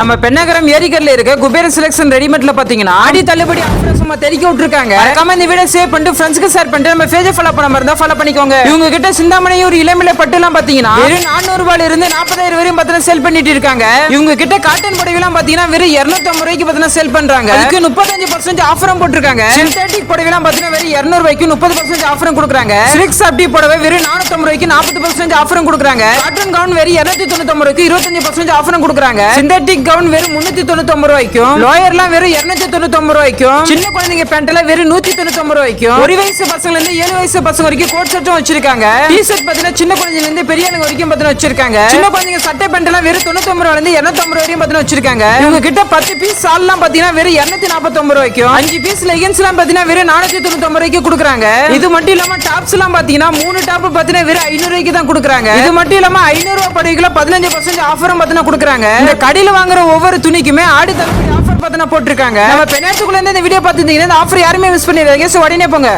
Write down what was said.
நம்ம பெண்ணகரம் ஏரிக்கல்ல இருக்க குபேர செலக்ஷன் ரெடிமேட்ல பாத்தீங்கன்னா ஆடி தள்ளுபடி ஆஃபர் சும்மா தெறிக்க விட்டுருக்காங்க. மறக்காம இந்த வீடியோ சேவ் பண்ணிட்டு ஃப்ரெண்ட்ஸ்க்கு ஷேர் பண்ணிட்டு நம்ம பேஜை ஃபாலோ பண்ண மாதிரி ஃபாலோ பண்ணிக்கோங்க. இவங்க கிட்ட ஒரு இளமையில பட்டு எல்லாம் பாத்தீங்கன்னா வெறும் நானூறு ரூபாயில இருந்து நாற்பதாயிரம் வரையும் பாத்தீங்கன்னா சேல் பண்ணிட்டு இருக்காங்க. இவங்க கிட்ட காட்டன் புடவை எல்லாம் பாத்தீங்கன்னா வெறும் இருநூத்தி ஐம்பது ரூபாய்க்கு பாத்தீங்கன்னா சேல் பண்றாங்க. அதுக்கு முப்பத்தஞ்சு பர்சன்ட் ஆஃபரும் போட்டிருக்காங்க. சிந்தட்டிக் புடவை எல்லாம் பாத்தீங்கன்னா வெறும் இருநூறு ரூபாய்க்கு முப்பது பர்சன்ட் ஆஃபரும் கொடுக்குறாங்க. சில்க் அப்படி புடவை வெறும் நானூத்தி ஐம்பது ரூபாய்க்கு நாற்பது பர்சன்ட் ஆஃபரும் கொடுக்குறாங்க. காட்டன் கவுன் வெறும் இருநூத்தி தொண்ணூத்தி ஒன்பது ரூபாய்க்கு இருபத்தஞ்சு பர்சன்ட் ஆஃபரும் கொடுக்குறாங்க. சிந்தட்டிக் கவுன் வெறும் முன்னூத்தி தொண்ணூத்தி ஒன்பது ரூபாய்க்கும் எல்லாம் வெறும் இருநூத்தி தொண்ணூத்தி ஒன்பது ரூபாய்க்கும் சின்ன குழந்தைங்க பேண்ட் எல்லாம் வெறும் நூத்தி தொண்ணூத்தி ஒன்பது ரூபாய்க்கும். ஒரு வயசு பசங்க இருந்து ஏழு வயசு பசங்க வரைக்கும் கோட் ஷர்ட்டும் வச்சிருக்காங்க. டி ஷர்ட் பாத்தீங்கன்னா சின்ன குழந்தைங்க இருந்து பெரிய வரைக்கும் பாத்தீங்கன்னா வச்சிருக்காங்க. சின்ன குழந்தைங்க சட்டை பேண்ட் எல்லாம் வெறும் தொண்ணூத்தி ஒன்பது ரூபாயில இருந்து இருநூத்தி ஐம்பது வரையும் பாத்தீங்கன்னா வச்சிருக்காங்க. இவங்க கிட்ட பத்து பீஸ் சால் எல்லாம் பாத்தீங்கன்னா வெறும் இருநூத்தி நாற்பத்தி ஒன்பது ரூபாய்க்கும். அஞ்சு பீஸ் லெகின்ஸ் எல்லாம் பாத்தீங்கன்னா வெறும் நானூத்தி தொண்ணூத்தி ஒன்பது ரூபாய்க்கு கொடுக்குறாங்க. இது மட்டும் இல்லாம டாப்ஸ் எல்லாம் பாத்தீங்கன்னா மூணு டாப் பாத்தீங்கன்னா வெறும் ஐநூறு ரூபாய்க்கு தான் கொடுக்குறாங்க. இது மட்டும் இல்லாம ஐநூறு ரூபாய் படகுல பதினஞ்சு பர்சன்ட் ஆஃபரும் பாத்தீங்கன்னா கொடுக்குறாங்க. இந்த கடையில வாங்குற ஒவ்வொரு துணிக்குமே ஆடி தள்ளுபடி ஆஃபர் பாத்தீங்கன்னா போட்டிருக்காங்க. நம்ம பெண்ணத்துக்குள்ள இருந்து இந்த வீடியோ பார்த்துருந்தீங்கன்னா இந்த ஆஃபர் யாருமே மிஸ் பண்ணிடுறாங்க ஸோ உடனே போங்க.